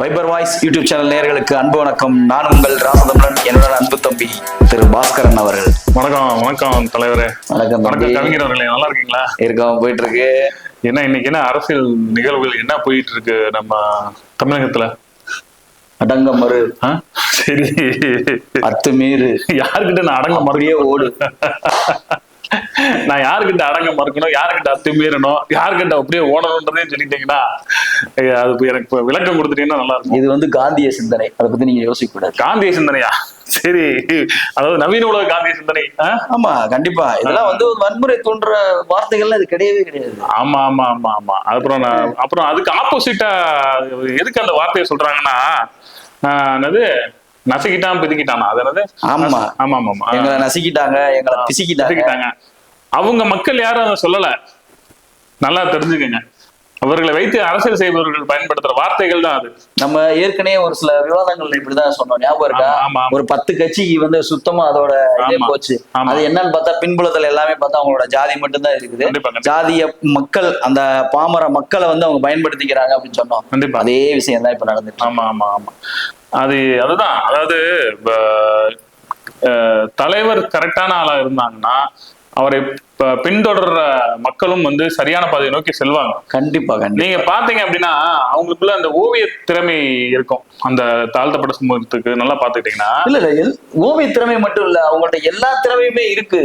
Wiper voice YouTube channel நேயர்களுக்கு அன்பு வணக்கம். நான் உங்கள் ராசதமலன் என்னோட அன்பு தம்பி திரு பாஸ்கரன் அவர்கள். வணக்கம் வணக்கம் தலைவரே. வணக்கம் வணக்கம் கவிஞர் அவர்களே நல்லா இருக்கீங்களா? இருக்கோம் போயிட்டு இருக்கு என்ன இன்னைக்கு என்ன அரசியல் நிகழ்வுகள் என்ன போயிட்டு இருக்கு நம்ம தமிழகத்துல? அடங்க மறு? சரி. அத்துமீறு. யாருக்கிட்ட நான் அடங்க மறுக்கணும்? ஓடு. நான் யாருக்கிட்ட அடங்க மறுக்கணும் யாருக்கிட்ட அத்துமீறணும் யாருக்கிட்ட அப்படியே ஓடணுன்றதையும் சொல்லிட்டீங்கன்னா அது எனக்கு இப்ப விளக்கம் கொடுத்துட்டீங்கன்னா நல்லா இருக்கும். இது வந்து காந்திய சிந்தனை. அதை பத்தி நீங்க யோசிக்க கூடாது. காந்திய சிந்தனையா? சரி. அதாவது நவீன உலக காந்திய சிந்தனை? ஆமா கண்டிப்பா. இதெல்லாம் வந்து வன்முறை தோன்ற வார்த்தைகள்லாம் இது கிடையவே கிடையாது. ஆமா ஆமா ஆமா ஆமா. அப்புறம் நான் அப்புறம் அதுக்கு ஆப்போசிட்டா எதுக்கு அந்த வார்த்தையை சொல்றாங்கன்னா என்னது? நசுக்கிட்டான் பிதுக்கிட்டானா? அது என்னது? ஆமா. ஆமா ஆமா எங்களை நசுக்கிட்டாங்க எங்களை பிசிக்கிட்டாங்க. அவங்க மக்கள் யாரும் அதை சொல்லல. நல்லா தெரிஞ்சுக்கங்க. அவர்களை வைத்து அரசியல் செய்பவர்கள் பயன்படுத்துற வார்த்தைகள் தான் அது. நம்ம ஏற்கனவே ஒரு சில விவாதங்கள்ல இப்படிதான் சொன்னோம். ஞாபகம் இருக்கா. ஒரு பத்து கட்சிக்கு வந்து சுத்தமா அதோட இதே. போச்சு. அது என்னன்னு பார்த்தா பின்புலத்துல எல்லாமே பார்த்தா அவங்களோட ஜாதி மட்டும்தான் இருக்குது. ஜாதிய மக்கள் அந்த பாமர மக்களை வந்து அவங்க பயன்படுத்திக்கிறாங்க அப்படின்னு சொன்னோம். கண்டிப்பா. அதே விஷயம் தான் இப்ப நடந்துட்டு. ஆமா ஆமா ஆமா. அது அதுதான். அதாவது தலைவர் கரெக்டான ஆளா இருந்தாங்கன்னா அவரை பின்தொடர்ற மக்களும் வந்து சரியான பாதையை நோக்கி செல்வாங்க. கண்டிப்பா கண்டிப்பா. நீங்க பாத்தீங்க அப்படின்னா அவங்களுக்குள்ள அந்த ஓவிய திறமை இருக்கும். அந்த தாழ்த்தப்பட்ட சமூகத்துக்கு நல்லா பாத்துக்கிட்டீங்கன்னா. இல்ல இல்ல ஓவிய திறமை மட்டும் இல்ல அவங்கள்ட்ட எல்லா திறமையுமே இருக்கு.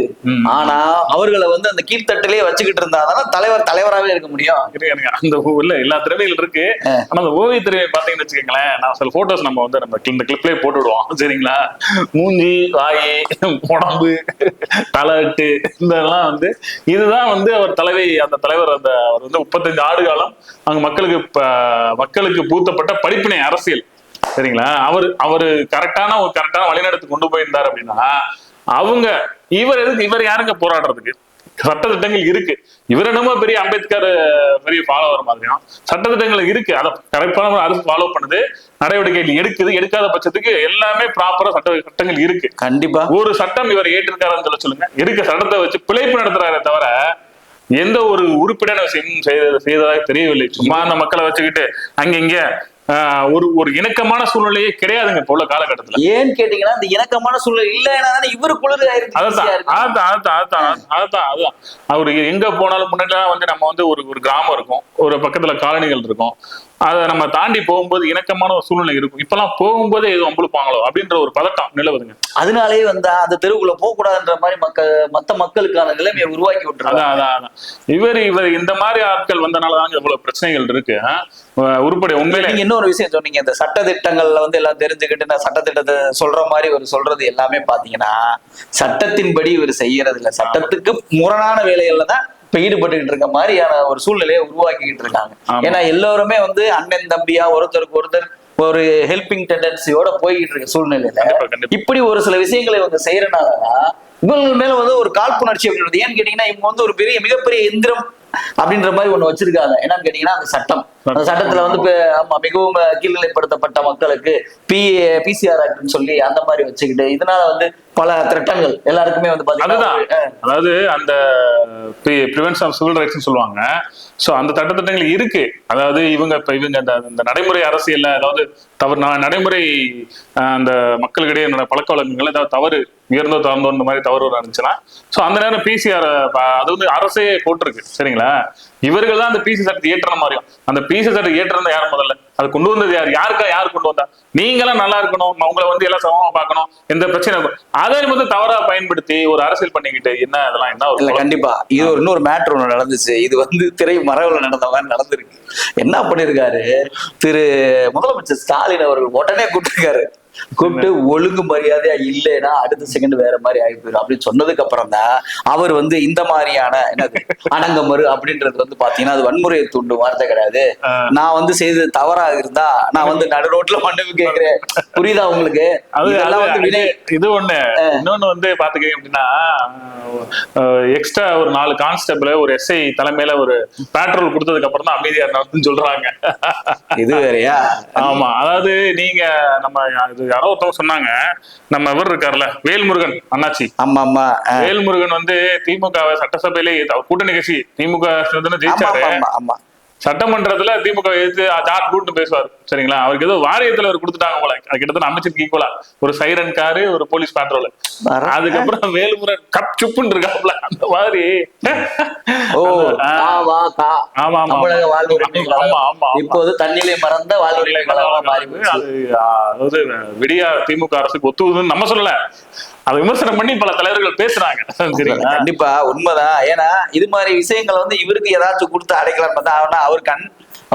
ஆனா அவர்களை வந்து அந்த கீழ்த்தட்டிலே வச்சுக்கிட்டு இருந்தாதான் தலைவர் தலைவராவே இருக்க முடியும். அந்த இல்ல எல்லா திறமைகள் இருக்கு. ஆனா அந்த ஓவிய திறமையை பாத்தீங்கன்னு வச்சுக்கோங்களேன் நான் சில போட்டோஸ் நம்ம வந்து நம்ம இந்த கிளிப்லயே போட்டு விடுவோம். சரிங்களா? மூஞ்சி வாய் உடம்பு தலைட்டு இதெல்லாம் வந்து இதுதான் வந்து அவர் தலைவை அந்த தலைவர் அந்த அவர் வந்து முப்பத்தஞ்சு ஆடு காலம் அங்க மக்களுக்கு மக்களுக்கு பூத்தப்பட்ட படிப்பினை அரசியல். சரிங்களா? அவர் அவர் கரெக்டான ஒரு கரெக்டான வழிநடத்து கொண்டு போயிருந்தார் அப்படின்னா அவங்க இவர் எதுக்கு இவர் யாருங்க போராடுறதுக்கு? சட்டத்திட்டங்கள் இருக்கு. இவர் என்னமோ பெரிய அம்பேத்கர் பெரிய ஃபாலோவர் மாதிரியும் சட்டத்திட்டங்கள் இருக்கு. அதை கரெக்டான அரசு ஃபாலோ பண்ணுது நடவடிக்கைகள் எடுக்குது எடுக்காத பட்சத்துக்கு எல்லாமே ப்ராப்பரா சட்ட சட்டங்கள் இருக்கு. கண்டிப்பா. ஒரு சட்டம் இவர் ஏற்றிருக்காருன்னு சொல்ல சொல்லுங்க. இருக்க சட்டத்தை வச்சு பிழைப்பு நடத்துறாரே தவிர எந்த ஒரு உறுப்பினர் செய்ததாக தெரியவில்லை. சும்மா அந்த மக்களை வச்சுக்கிட்டு அங்க இங்க ஒரு ஒரு இணக்கமான சூழ்நிலையே கிடையாதுங்க இப்போ உள்ள காலகட்டத்துல. ஏன்னு கேட்டீங்கன்னா இந்த இணக்கமான சூழல் இல்லைன்னா இவரு குளிர் ஆயிருக்கு அதான் அதான் அதான் அதான். அவரு எங்க போனாலும் முன்னாடிலாம் வந்து நம்ம வந்து ஒரு ஒரு கிராமம் இருக்கும். ஒரு பக்கத்துல காலனிகள் இருக்கும். அதை நம்ம தாண்டி போகும்போது இணக்கமான ஒரு சூழ்நிலை இருக்கும். இப்பெல்லாம் போகும்போதே எதுவும் அம்பளுப்பாங்களோ அப்படின்ற ஒரு பதட்டம் நிலவுதுங்க. அதனாலேயே வந்து அந்த தெருவுக்குள்ள போக கூடாதுன்ற மாதிரி மக்கள் மத்த மக்களுக்கான நிலைமையை உருவாக்கி விட்டுறாங்க அதான் அதான் இவர் இவர் இந்த மாதிரி ஆட்கள் வந்தனாலதான் இவ்வளவு பிரச்சனைகள் இருக்கு. உருப்படி உண்மையிலே நீங்க இன்னொரு விஷயம் சொன்னீங்க. இந்த சட்ட திட்டங்கள்ல வந்து எல்லாம் தெரிஞ்சுக்கிட்டு நான் சட்டத்திட்டத்தை சொல்ற மாதிரி இவர் சொல்றது எல்லாமே பாத்தீங்கன்னா சட்டத்தின்படி இவர் செய்யறது இல்ல சட்டத்துக்கு முரணான வேலைகள்ல தான் இப்ப ஈடுபட்டுக்கிட்டு இருக்க மாதிரியான ஒரு சூழ்நிலையை உருவாக்கிக்கிட்டு இருக்காங்க. ஏன்னா எல்லாருமே வந்து அண்ணன் தம்பியா ஒருத்தருக்கு ஒருத்தர் ஒரு ஹெல்பிங் டெண்டன்சியோட போய்கிட்டு இருக்க சூழ்நிலையில இப்படி ஒரு சில விஷயங்களை இவங்க செய்யறனாலதான் இவங்க மேல வந்து ஒரு காழ்ப்புணர்ச்சி அப்படின்றது ஏன்னு கேட்டீங்கன்னா இவங்க வந்து ஒரு பெரிய மிகப்பெரிய எந்திரம் அப்படின்ற மாதிரி ஒண்ணு வச்சிருக்காங்க. என்னன்னு கேட்டீங்கன்னா அந்த சட்டம். அந்த சட்டத்துல வந்து ஆமா மிகவும் கீழ்நிலைப்படுத்தப்பட்ட மக்களுக்கு பி பிசிஆர் ஆக்ட்னு சொல்லி அந்த மாதிரி வச்சுக்கிட்டு இதனால வந்து பல திட்டங்கள் எல்லாருக்குமே வந்து பாத்தீங்கன்னா அதாவது அந்த ப்ரிவென்ஷன் ஆஃப் சிவில் ரைட்ஸ் சொல்லுவாங்க. சோ அந்த சட்டத்திட்டங்கள் இருக்கு. அதாவது இவங்க இப்ப இவங்க அந்த நடைமுறை அரசியல்ல அதாவது தவறு நடைமுறை அந்த மக்களிடையே நட- பழக்க வழக்கங்கள் ஏதாவது தவறு உயர்ந்தோ தாழ்ந்தோ இந்த மாதிரி தவறு இருந்துச்சுன்னா சோ அந்த நேரம் பிசிஆர் அது வந்து அரசே போட்டிருக்கு. சரிங்களா? இவர்கள் தான் அந்த பிசி சட்டத்தை ஏற்றுற மாதிரியும் அந்த பிசி சட்டத்தை ஏற்றுறது யார் முதல்ல? அது கொண்டு வந்தது யார்? யாருக்கா யார் கொண்டு வந்தா? நீங்களாம் நல்லா இருக்கணும். உங்களை வந்து எல்லாம் சமமா பார்க்கணும். எந்த பிரச்சனை இருக்கும் அதை வந்து தவறா பயன்படுத்தி ஒரு அரசியல் பண்ணிக்கிட்டு என்ன அதெல்லாம் என்ன இல்ல? கண்டிப்பா. இது ஒரு இன்னொரு மேட்ரு ஒண்ணு நடந்துச்சு. இது வந்து திரை மரபுல நடந்த மாதிரி நடந்திருக்கு. என்ன பண்ணிருக்காரு? திரு முதலமைச்சர் ஸ்டாலின் அவர்கள் உடனே கூப்பிட்டுருக்காரு. கூப்பிட்டு ஒழுங்கு மரியாதையா இல்லைன்னா அடுத்த செகண்ட் வேற மாதிரி ஆகி போயிடும் அப்படின்னு சொன்னதுக்கு அப்புறம் தான் அவர் வந்து இந்த மாதிரியான என்னது அடங்கமறு அப்படின்றது வந்து பாத்தீங்கன்னா அது வன்முறையை தூண்டும் வார்த்தை கிடையாது. நான் வந்து செய்தது தவறாக இருந்தா நான் வந்து நடு ரோட்ல மன்னிப்பு கேட்கிறேன் புரியுதா உங்களுக்கு? இதெல்லாம் வந்து வினை இது ஒண்ணு. இன்னொன்னு வந்து பாத்துக்கீங்க அப்படின்னா எக்ஸ்ட்ரா ஒரு நாலு கான்ஸ்டபிள் ஒரு எஸ்ஐ தலைமையில ஒரு பேட்ரோல் கொடுத்ததுக்கு அப்புறம் தான் அமைதியா நடந்துன்னு சொல்றாங்க. இது வேறயா? ஆமா. அதாவது நீங்க நம்ம யாரோ ஒருத்தவங்க சொன்னாங்க. நம்ம இவர் இருக்காருல்ல வேல்முருகன் அண்ணாச்சி. ஆமா ஆமா. வேல்முருகன் வந்து திமுக சட்டசபையிலே கூட்டணி கட்சி திமுக ஜெயிச்சாரு. சட்டமன்றத்துல திமுக எதிர்த்து ஜாட் கூட்டு பேசுவார். சரிங்களா? அவருக்கு ஏதோ வாரியத்துல அவர் கொடுத்துட்டாங்க போல. கிட்டத்தட்ட அமைச்சருக்கு ஈக்குவலா ஒரு சைரன் காரு ஒரு போலீஸ் பேட்ரோல் அதுக்கப்புறம் வேலுமுறை கப் சுப்புன்னு இருக்காப்ல அந்த மாதிரி. இப்போது தண்ணிலே மறந்த அதாவது விடியா திமுக அரசுக்கு ஒத்துவதுன்னு நம்ம சொல்லல. அதை விமர்சனம் பண்ணி பல தலைவர்கள் பேசுறாங்க. சரிங்களா? கண்டிப்பா உண்மைதான். ஏன்னா இது மாதிரி விஷயங்களை வந்து இவருக்கு ஏதாச்சும் கொடுத்து அடைக்கலாம் பார்த்தா ஆனா அவர் கண்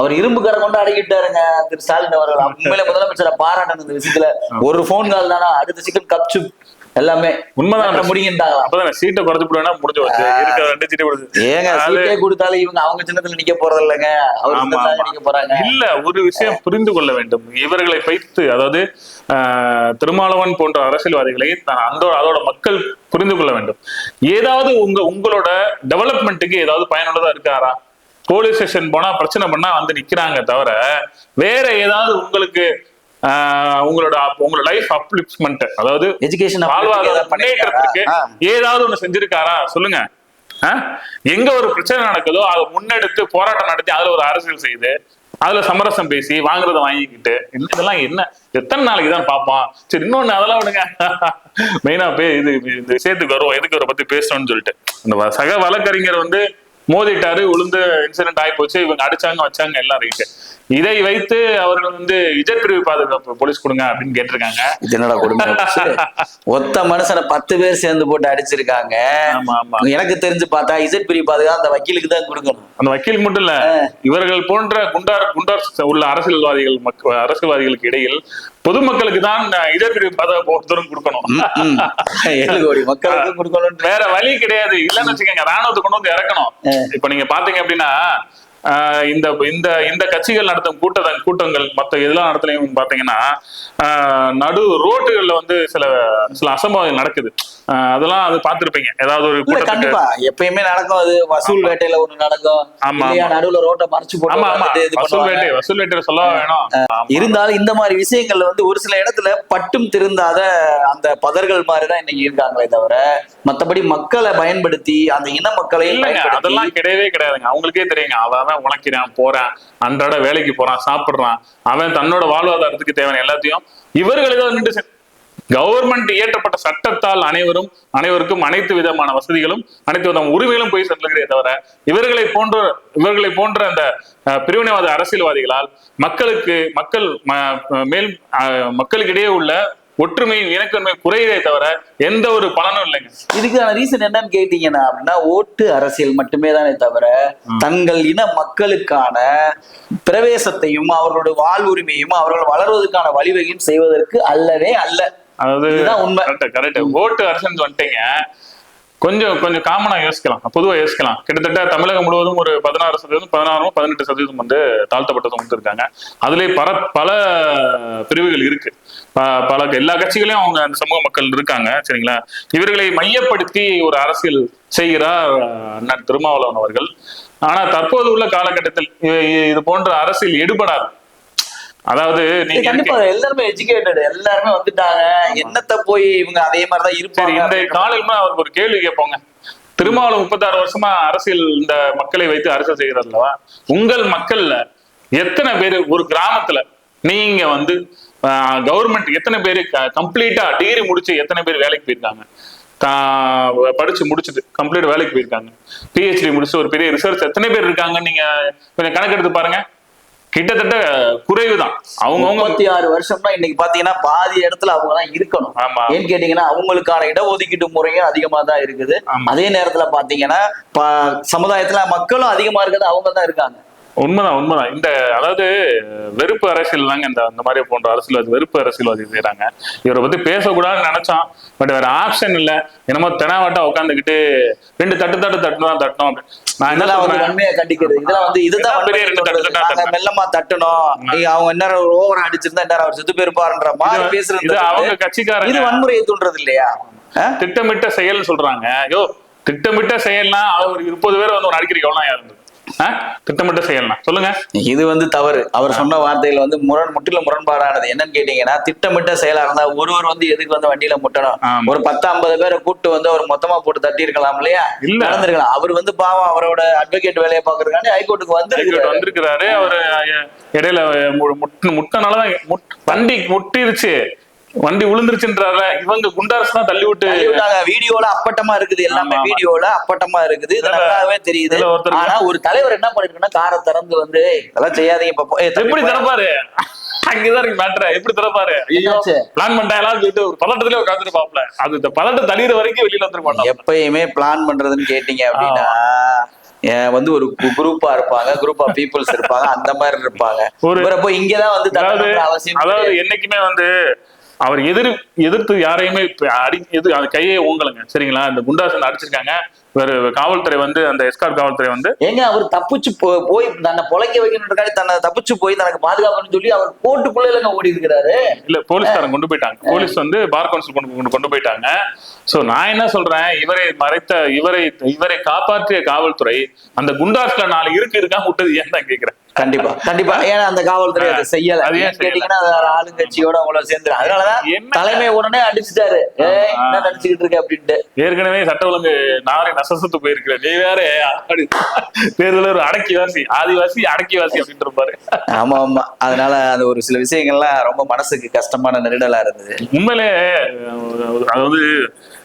அவர் இரும்பு கரை கொண்டு அடக்கிட்டாருங்க திரு ஸ்டாலின் அவர்கள். உண்மையில முதலமைச்சரை பாராட்டணும் இந்த விஷயத்துல. ஒரு போன் கால் தானா அடுத்த சிக்கன் கப்சு எல்லாமே உண்மைதான் முடிகின்றாங்களா அப்பதான்? சீட்டை குறைச்சு போடுவேனா முடிஞ்சு வச்சு இருக்க ரெண்டு சீட்டை கொடுத்து. ஏங்க சீட்டே கொடுத்தாலும் இவங்க அவங்க சின்னத்துல நிக்க போறது இல்லைங்க. நிக்க போறாங்க. இல்ல ஒரு விஷயம் புரிந்து கொள்ள வேண்டும். இவர்களை வைத்து அதாவது திருமாவளவன் போன்ற அரசியல்வாதிகளை அந்த அதோட மக்கள் புரிந்து கொள்ள வேண்டும். ஏதாவது உங்க உங்களோட டெவலப்மெண்ட்டுக்கு ஏதாவது பயனுள்ளதா இருக்காரா? போலீஸ் ஸ்டேஷன் போனா பிரச்சனை பண்ணா வந்து நிக்கிறாங்க தவிர வேற ஏதாவது உங்களுக்கு உங்களோட உங்களோட லைஃப் அப்லிப்மெண்ட் அதாவது எஜுகேஷன் முன்னேற்றத்துக்கு ஏதாவது ஒண்ணு செஞ்சிருக்காரா? சொல்லுங்க? எங்க ஒரு பிரச்சனை நடக்குதோ அதை முன்னெடுத்து போராட்டம் நடத்தி அதுல ஒரு அரசியல் செய்து அதுல சமரசம் பேசி வாங்குறத வாங்கிக்கிட்டு இதெல்லாம் என்ன? எத்தனை நாளைக்கு தான் பார்ப்போம் சரி இன்னொன்னு அதெல்லாம் விடுங்க. மெயினா போய் இது இந்த விஷயத்துக்கு வருவோம் எதுக்கு அவரை பத்தி பேசணும்னு சொல்லிட்டு. இந்த சக வழக்கறிஞர் வந்து மோதிட்டாரு உளுந்து இன்சிடென்ட் ஆகி போச்சு இவங்க அடிச்சாங்க வச்சாங்க எல்லாம் ரைட்டு இதை வைத்து அவர்கள் வந்து இஜட் பிரிவு பாதுகாப்பு போலீஸ் கொடுங்க அப்படின்னு கேட்டிருக்காங்க. இது என்னடா கொடுமை ஒத்த மனுஷனை பத்து பேர் சேர்ந்து போட்டு அடிச்சிருக்காங்க. எனக்கு தெரிஞ்சு பார்த்தா இசட் பிரி பாதுகா அந்த வக்கீலுக்கு தான் கொடுக்கணும். அந்த வக்கீல் மட்டும் இல்ல இவர்கள் போன்ற குண்டார் குண்டார் உள்ள அரசியல்வாதிகள் அரசியல்வாதிகளுக்கு இடையில் பொதுமக்களுக்கு தான் இதற்கு தூரம் கொடுக்கணும். ம். ஏழு கோடி மக்களுக்கு கொடுக்கணும் வேற வழி கிடையாது. இல்லன்னு வச்சுக்கோங்க ராணுவத்தை கொண்டு வந்து இறக்கணும். இப்ப நீங்க பாத்தீங்க அப்படின்னா இந்த இந்த இந்த கட்சிகள் நடத்தும் கூட்ட கூட்டங்கள் மத்த இதெல்லாம் நடத்துலையும் பாத்தீங்கன்னா ஆஹ் நடு ரோட்டுகள்ல வந்து சில சில அசம்பாவிதம் நடக்குது. அதெல்லாம் அது பார்த்திருப்பீங்க. ஏதாவது ஒரு கண்டிப்பா. எப்பயுமே நடக்கும் அது. வசூல் வேட்டையில ஒண்ணு நடக்கும். ஆமா, நடுவுல ரோட்டை மறைச்சு போட்டு ஆமா வசூல். வேட்டை வசூல் வேட்டை சொல்ல வேணும். இருந்தாலும் இந்த மாதிரி விஷயங்கள்ல வந்து ஒரு சில இடத்துல பட்டும் திருந்தாத அந்த பதர்கள் மாதிரிதான் இன்னைக்கு இருக்காங்களே தவிர மத்தபடி மக்களை பயன்படுத்தி அந்த இன பயன்படுத்தி அதெல்லாம் கிடையவே கிடையாதுங்க. அவங்களுக்கே தெரியுங்க. அவன் உழைக்கிறான் போறான் அன்றாட வேலைக்கு போறான் சாப்பிடுறான். அவன் தன்னோட வாழ்வாதாரத்துக்கு தேவையான எல்லாத்தையும் இவர்கள் ஏதோ நின்று கவர்மெண்ட் இயற்றப்பட்ட சட்டத்தால் அனைவரும் அனைவருக்கும் அனைத்து விதமான வசதிகளும் அனைத்து விதமான உரிமைகளும் போய் செல்லுகிறே தவிர இவர்களை போன்ற இவர்களை போன்ற அந்த பிரிவினைவாத அரசியல்வாதிகளால் மக்களுக்கு மக்கள் மேல் மக்களுக்கிடையே உள்ள ஒற்றுமையும் இணக்கமே குறையதே தவிர எந்த ஒரு பலனும் இல்லைங்க. இதுக்கான ரீசன் என்னன்னு கேட்டீங்கன்னா அப்படின்னா ஓட்டு அரசியல் மட்டுமே தானே தவிர தங்கள் இன மக்களுக்கான பிரவேசத்தையும் அவர்களுடைய வாழ்வுரிமையும் அவர்கள் வளர்வதற்கான வழிவகையும் செய்வதற்கு அல்லவே அல்ல. அதாவது உண்மை. கரெக்ட் ஓட்டு அரசுன்னு வந்துட்டீங்க கொஞ்சம் கொஞ்சம் காமனா யோசிக்கலாம். பொதுவா யோசிக்கலாம். கிட்டத்தட்ட தமிழகம் முழுவதும் ஒரு பதினாறு சதவீதம் பதினாறும் பதினெட்டு சதவீதம் வந்து தாழ்த்தப்பட்டதும் கொடுத்துருக்காங்க அதுலயே பல பல பிரிவுகள் இருக்கு. பல எல்லா கட்சிகளையும் அவங்க அந்த சமூக மக்கள் இருக்காங்க சரிங்களா? இவர்களை மையப்படுத்தி ஒரு அரசியல் செய்கிறார் அண்ணன் திருமாவளவன் அவர்கள். ஆனா தற்போது உள்ள காலகட்டத்தில் இது போன்ற அரசியல் எடுபடாது. அதாவது நீங்க கண்டிப்பா எல்லாருமே எஜுகேட்டட் எல்லாருமே வந்துட்டாங்க. என்னத்த போய் இவங்க அதே மாதிரிதான் இருப்பாங்க? இந்த காலையில அவருக்கு ஒரு கேள்வி கேட்போங்க. திருமாவளவன் முப்பத்தாறு வருஷமா அரசியல் இந்த மக்களை வைத்து அரசியல் அல்லவா? உங்கள் மக்கள்ல எத்தனை பேர் ஒரு கிராமத்துல நீங்க வந்து கவர்மெண்ட் எத்தனை பேர் கம்ப்ளீட்டா டிகிரி முடிச்சு எத்தனை பேர் வேலைக்கு போயிருக்காங்க? படிச்சு முடிச்சுட்டு கம்ப்ளீட் வேலைக்கு போயிருக்காங்க. பிஹெச்டி முடிச்சு ஒரு பெரிய ரிசர்ச் எத்தனை பேர் இருக்காங்க நீங்க கொஞ்சம் கணக்கெடுத்து பாருங்க. கிட்டத்தட்ட குறைவு தான் அவங்கவுங்க முப்பத்தி ஆறு வருஷம்னா இன்னைக்கு பாத்தீங்கன்னா பாதி இடத்துல அவங்க தான் இருக்கணும் ஏன்னு கேட்டீங்கன்னா அவங்களுக்கான இடஒதுக்கீட்டு முறையும் அதிகமா தான் இருக்குது. அதே நேரத்துல பாத்தீங்கன்னா சமுதாயத்துல மக்களும் அதிகமா இருக்கிறது அவங்க தான் இருக்காங்க. உண்மைதான் உண்மைதான். இந்த அதாவது வெறுப்பு அரசியல் தாங்க இந்த இந்த மாதிரி போன்ற அரசியல்வாதி வெறுப்பு அரசியல்வாதி செய்யறாங்க இவரை பத்தி பேசக்கூடாதுன்னு நினைச்சோம் பட் வேற ஆப்ஷன் இல்ல. என்னமோ தெனாவட்டா உட்காந்துக்கிட்டு ரெண்டு தட்டு தட்டு தட்டு தான் தட்டணும். நான் என்ன இதெல்லாம் வந்து வன்மையா கண்டிக்கிறது. இதெல்லாம் வந்து இதுதான் பெரிய ரெண்டு தட்டு நாங்க. மெல்லமா தட்டணும் அவங்க என்ன ஓவர் அடிச்சிருந்தா என்ன அவர் செத்து போயிருப்பாருன்ற மாதிரி இது- இது பேசுறது அவங்க இது கட்சிக்காரங்க வன்முறையை தூண்டுறது இல்லையா? திட்டமிட்ட செயல் சொல்றாங்க. யோ திட்டமிட்ட செயல்னா அவர் முப்பது பேர் வந்து ஒரு அடிக்கிறீங்க எவ்வளவு இருந்தது? திட்டமிட்ட செயல்னா. சொல்லுங்க. இது வந்து தவறு. அவர் சொன்ன வார்த்தைகள் வந்து முரண் முற்றிலும் முரண்பாடானது. என்னன்னு கேட்டீங்கன்னா திட்டமிட்ட செயலா இருந்தா ஒருவர் வந்து எதுக்கு வந்து வண்டியில முட்டணும். ஒரு பத்து ஐம்பது பேரை கூட்டு வந்து அவர் மொத்தமா போட்டு தட்டி இருக்கலாம் இல்லையா? இல்ல. நடந்திருக்கலாம். அவர் வந்து பாவம் அவரோட அட்வொகேட் வேலையை பாக்குறதுக்காண்டி ஹைகோர்ட்டுக்கு வந்து வந்திருக்கிறாரு. அவரு இடையில முட்டனாலதான் முட்- வண்டி முட்டிருச்சு. வண்டி விழுந்துருச்சுன்றால இவங்க குண்டாரஸ் தான் தள்ளி விட்டு வீடியோல அப்பட்டமா இருக்குது. எல்லாமே. வீடியோல அப்பட்டமா இருக்குது. நல்லாவே தெரியுது. ஆனா ஒரு தலைவர் என்ன பண்ணிருக்குன்னா காரை திறந்து வந்து இதெல்லாம் செய்யாதீங்க இப்ப எப்படி திறப்பாரு? அங்கதான் இருக்கு மேட்ரு எப்படி திறப்பாரு? ஐயோ? பிளான் பண்ணிட்டாங்களான்னு சொல்லிட்டு ஒரு பதட்டத்திலே உட்காந்துட்டு பாப்பல அது இந்த பதட்டம் வரைக்கும் வெளியில மாட்டான். எப்பயுமே பிளான் பண்றதுன்னு கேட்டீங்க அப்படின்னா வந்து ஒரு குரூப்பா இருப்பாங்க. குரூப் ஆஃப் பீப்புள்ஸ் இருப்பாங்க. அந்த மாதிரி இருப்பாங்க. ஒரு- இங்கதான் வந்து அதாவது. என்னைக்குமே வந்து அவர் எதிர் எதிர்த்து யாரையுமே அடி எது அந்த கையே ஓங்கலைங்க. சரிங்களா? இந்த குண்டாசன் அடிச்சிருக்காங்க. காவல்துறை வந்து அந்த எஸ்கார்ட் காவல்துறை வந்து ஏங்க அவர் தப்பிச்சு போ- போய் தன்னை பொழைக்க வைக்கணுன்றக்காண்டி தன்னை தப்பிச்சு போய் தனக்கு பாதுகாப்புன்னு சொல்லி அவர் கோட்டுக்குள்ள இல்லைங்க ஓடி இருக்கிறாரு. இல்ல போலீஸ்காரங்க கொண்டு போயிட்டாங்க. போலீஸ் வந்து பார் கவுன்சில் கொண்டு கொண்டு- கொண்டு போயிட்டாங்க. சோ நான் என்ன சொல்றேன்? இவரை மறைத்த இவரை இவரை காப்பாற்றிய காவல்துறை அந்த குண்டாஸ்ல நாலு இருக்கு இருக்காம விட்டது ஏன் தான் கேக்குறேன்? கண்டிப்பா. கண்டிப்பா. ஏன்னா அந்த காவல்துறை அதை செய்யல. கேட்டீங்கன்னா ஆளுங்கட்சியோட உங்களை சேர்ந்து அதனாலதான்? தலைமை உடனே அடிச்சுட்டாரு. என்ன நினைச்சுக்கிட்டு இருக்க அப்படின்ட்டு. ஏற்கனவே சட்ட ஒழுங்கு நாரே நசசத்து போயிருக்கிற. நீ வேற தேர்தல ஒரு அடக்கிவாசி ஆதிவாசி அடக்கிவாசி அப்படின்ட்டு இருப்பாரு ஆமா ஆமா. அதனால அது ஒரு சில விஷயங்கள்லாம் ரொம்ப மனசுக்கு கஷ்டமான நெருடலா இருந்தது. உண்மையிலே அஹ், அது வந்து அஹ்,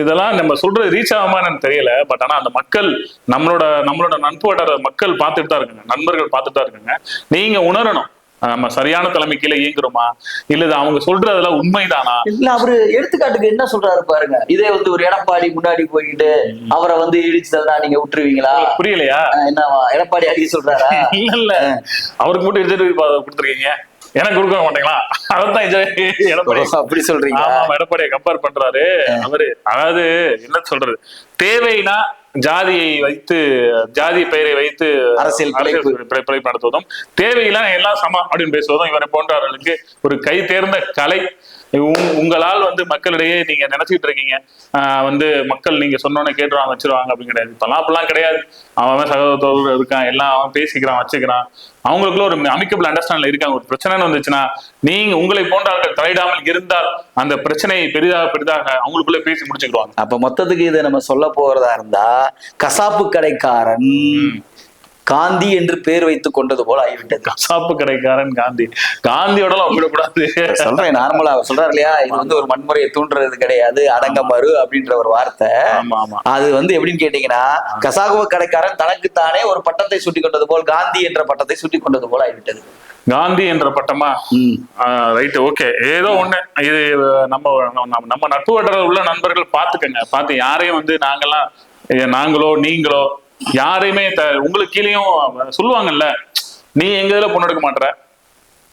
இதெல்லாம் நம்ம சொல்றது ரீச் ஆகுமான்னு தெரியல. பட் ஆனா அந்த மக்கள் நம்மளோட நம்மளோட வட்டார மக்கள் பார்த்துட்டு தான் இருக்காங்க. நண்பர்கள் பார்த்துட்டு தான் இருக்காங்க. நீங்க உணரணும். நம்ம சரியான தலைமை கீழே இயங்குறோமா? இல்ல அவங்க சொல்றதெல்லாம் உண்மைதானா? இல்ல அவரு எடுத்துக்காட்டுக்கு என்ன சொல்றாரு பாருங்க. இதே வந்து ஒரு எடப்பாடி முன்னாடி போயிட்டு அவரை வந்து இடிச்சு தந்தா நீங்க விட்டுருவீங்களா புரியலையா? ஆஹ் என்னவா? எடப்பாடி அடிக்க சொல்றாரா? இல்ல இல்ல. அவருக்கு மட்டும் ரிசர்வ் கொடுத்துருக்கீங்க. எனக்கு கொடுக்க மாட்டீங்களா? அதான் எடப்பாடி. அப்படி சொல்றீங்க ஆமா எடப்பாடியை கம்பேர் பண்றாரு. அவரு அதாவது என்ன சொல்றது? தேவைனா ஜாதியை வைத்து ஜாதி பெயரை வைத்து அரசியல் பிழைப்பு. பிழை- பிழைப்பு நடத்துவதும் தேவையில்லை எல்லாம் சமம் அப்படின்னு பேசுவதும் இவரை போன்றவர்களுக்கு ஒரு கை தேர்ந்த கலை. உங்களால் வந்து மக்களிடையே நீங்க நினைச்சிட்டு இருக்கீங்க. வந்து மக்கள் நீங்க சொன்னோன்னே கேட்டுருவாங்க வச்சிருவாங்க அப்படின்னு கிடையாது. இப்பெல்லாம் அப்படிலாம் கிடையாது. அவன் அவன் சகோதரத்தோடு இருக்கான் எல்லாம் அவன் பேசிக்கிறான் வச்சுக்கிறான். அவங்களுக்குள்ள ஒரு அமிக்கபிள் அண்டர்ஸ்டாண்ட்ல இருக்காங்க. ஒரு பிரச்சனைன்னு வந்துச்சுன்னா நீங்க உங்களை போன்றவர்கள் தலையிடாமல் இருந்தால் அந்த பிரச்சனையை பெரிதாக பெரிதாக அவங்களுக்குள்ள பேசி முடிச்சுக்கிடுவாங்க. அப்ப மொத்தத்துக்கு இதை நம்ம சொல்ல போறதா இருந்தா கசாப்பு கடைக்காரன் காந்தி என்று பேர் வைத்துக் கொண்டது போல ஆகிவிட்டது. கசாப்பு கடைக்காரன் காந்தி. காந்தியோடலாம் ஒப்பிடக்கூடாது. சொல்றேன் நார்மலா அவர் சொல்றாரு இல்லையா? இது வந்து ஒரு வன்முறையை தூண்டுறது கிடையாது அடங்க மறு அப்படின்ற ஒரு வார்த்தை. ஆமா ஆமா. அது வந்து எப்படின்னு கேட்டீங்கன்னா கசாகுவ கடைக்காரன் தனக்குத்தானே ஒரு பட்டத்தை சுட்டி கொண்டது போல் காந்தி என்ற பட்டத்தை சுட்டி கொண்டது போல ஆகிவிட்டது. காந்தி என்ற பட்டமா. ரைட் ஓகே ஏதோ ஒண்ணு. இது நம்ம நம்ம- நட்பு வட்டார உள்ள நண்பர்கள் பாத்துக்கங்க பார்த்து யாரையும் வந்து நாங்கெல்லாம் நாங்களோ நீங்களோ யாரையுமே உங்களுக்கு கீழேயும் சொல்லுவாங்கல்ல நீ எங்க இதுல பொண்ணு எடுக்க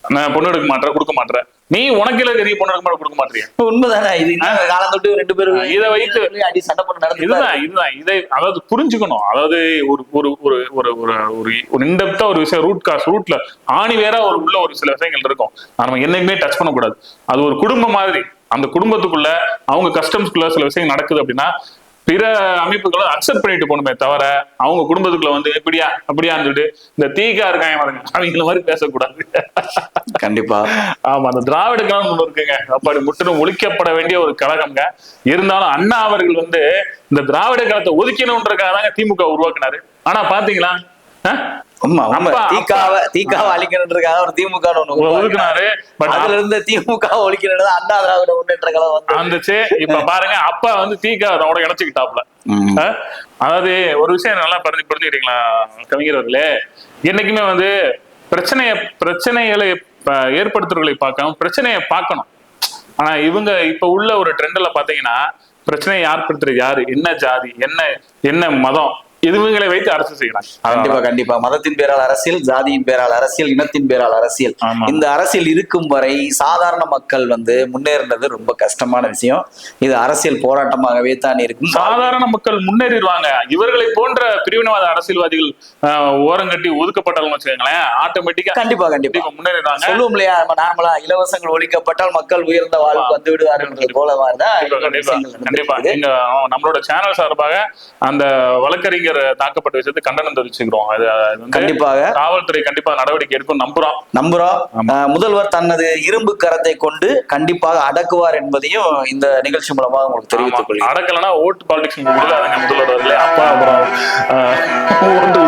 நான் பொண்ணு எடுக்க மாட்டேன் கொடுக்க மாட்டேன் நீ உனக்கு இல்ல தெரிய பொண்ணு எடுக்க மாட்டேன் கொடுக்க மாட்டியா உண்மைதானே இது காலம் தொட்டு ரெண்டு பேரும் இதை வைத்து அடி சண்டை பண்ண இதுதான் இதுதான் இதை அதாவது புரிஞ்சுக்கணும். அதாவது ஒரு ஒரு ஒரு ஒரு ஒரு ஒரு ஒரு இன்டெப்தா ஒரு விஷயம் ரூட் காஸ் ரூட்ல ஆணி வேற ஒரு உள்ள ஒரு சில விஷயங்கள் இருக்கும். நம்ம என்னைக்குமே டச் பண்ணக்கூடாது. அது ஒரு குடும்பம் மாதிரி. அந்த குடும்பத்துக்குள்ள அவங்க கஸ்டம்ஸ்குள்ள சில விஷயங்கள் நடக்குது அப்படின்னா பிற அமைப்புகளை அக்செப்ட் பண்ணிட்டு போகணுமே தவிர அவங்க குடும்பத்துக்குள்ள வந்து எப்படியா அப்படியான்னு சொல்லிட்டு இந்த தீகா இருக்காங்க பாருங்க. அவங்கள மாதிரி பேசக்கூடாது. கண்டிப்பா. ஆமா அந்த திராவிட கழகம் ஒண்ணு இருக்குங்க. அப்படி முற்றிலும் ஒழிக்கப்பட வேண்டிய ஒரு கழகம்ங்க. இருந்தாலும் அண்ணா அவர்கள் வந்து இந்த திராவிட கழகத்தை ஒதுக்கணுன்றதுக்காக தாங்க திமுக உருவாக்குனாரு. ஆனா பாத்தீங்களா? பாருங்க அப்பா வந்து தீகா அதோட இணைச்சுக்கிட்டாப்ல? அதாவது ஒரு விஷயம் நல்லா புரிஞ்சு புரிஞ்சுக்கிட்டீங்களா கவிஞர் அவர்களே? என்னைக்குமே வந்து பிரச்சனைய பிரச்சனைகளை ஏற்படுத்துறவர்களை பார்க்காம பிரச்சனையை பார்க்கணும். ஆனா இவங்க இப்ப உள்ள ஒரு ட்ரெண்ட்ல பாத்தீங்கன்னா பிரச்சனையை ஏற்படுத்துறது யாரு? என்ன ஜாதி? என்ன என்ன மதம்? இதுவங்களை வைத்து அரசு செய்யறாங்க கண்டிப்பா கண்டிப்பா. மதத்தின் பேரால் அரசியல் ஜாதியின் பேரால் அரசியல் இனத்தின் பேரால் அரசியல். இந்த அரசியல் இருக்கும் வரை சாதாரண மக்கள் வந்து முன்னேறினது ரொம்ப கஷ்டமான விஷயம். இது அரசியல் போராட்டமாகவே தான் இருக்கும். சாதாரண மக்கள் முன்னேறிடுவாங்க. இவர்களை போன்ற பிரிவினவாத அரசியல்வாதிகள் ஓரங்கட்டி ஒதுக்கப்பட்டாலும் வச்சுக்கோங்களேன் ஆட்டோமேட்டிக்கா கண்டிப்பா கண்டிப்பா. முன்னேறிடுவாங்க. சொல்லுவோம் இல்லையா நம்ம நார்மலா இலவசங்கள் ஒழிக்கப்பட்டால் மக்கள் உயர்ந்த வாழ்வு வந்து விடுவார்கள் போல மாதிரிதான் கண்டிப்பா, கண்டிப்பா. நம்மளோட சேனல் சார்பாக அந்த வழக்கறிஞர் அமைச்சர் தாக்கப்பட்ட விஷயத்துக்கு கண்டனம் தெரிவிச்சுக்கிறோம். அது கண்டிப்பாக. காவல்துறை கண்டிப்பா நடவடிக்கை எடுக்கும் நம்புறோம். நம்புறோம். முதல்வர் தனது இரும்பு கரத்தை கொண்டு கண்டிப்பாக அடக்குவார் என்பதையும் இந்த நிகழ்ச்சி மூலமாக உங்களுக்கு தெரிவித்துக் கொள்கிறேன். அடக்கலன்னா ஓட்டு பாலிடிக்ஸ் கொடுக்காதுங்க முதல்வர் அப்பா அப்புறம் ஓட்டு